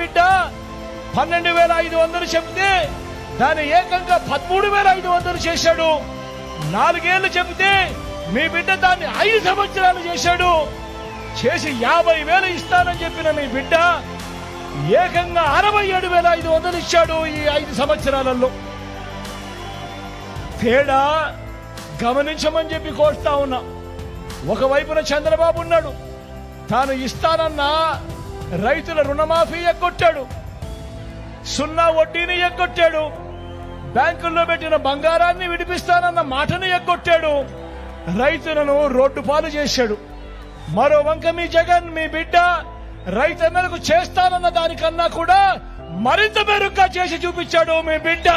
బిడ్డ పన్నెండు వేల ఐదు వందలు చెప్తే దాన్ని ఏకంగా పదమూడు వేల ఐదు వందలు చేశాడు. నాలుగేళ్ళు చెబితే మీ బిడ్డ దాన్ని ఐదు సంవత్సరాలు చేశాడు. చేసి యాభై వేలు ఇస్తానని చెప్పిన మీ బిడ్డ ఏకంగా అరవై ఏడు వేల ఐదు వందలు ఇచ్చాడు ఈ ఐదు సంవత్సరాలలో. తేడా గమనించమని చెప్పి కోరుతా ఉన్నా. ఒకవైపున చంద్రబాబు ఉన్నాడు. తాను ఇస్తానన్నా రైతుల రుణమాఫీ ఎగ్గొట్టాడు. సున్నా వడ్డీని ఎగ్గొట్టాడు. బ్యాంకుల్లో పెట్టిన బంగారాన్ని విడిపిస్తానన్న మాటను ఎగ్గొట్టాడు. రైతులను రోడ్డు పాలు చేశాడు. మరో వంక మీ జగన్ మీ బిడ్డ రైతన్నలకు చేస్తానన్న దానికన్నా కూడా మరింత మెరుగ్గా చేసి చూపించాడు మీ బిడ్డ.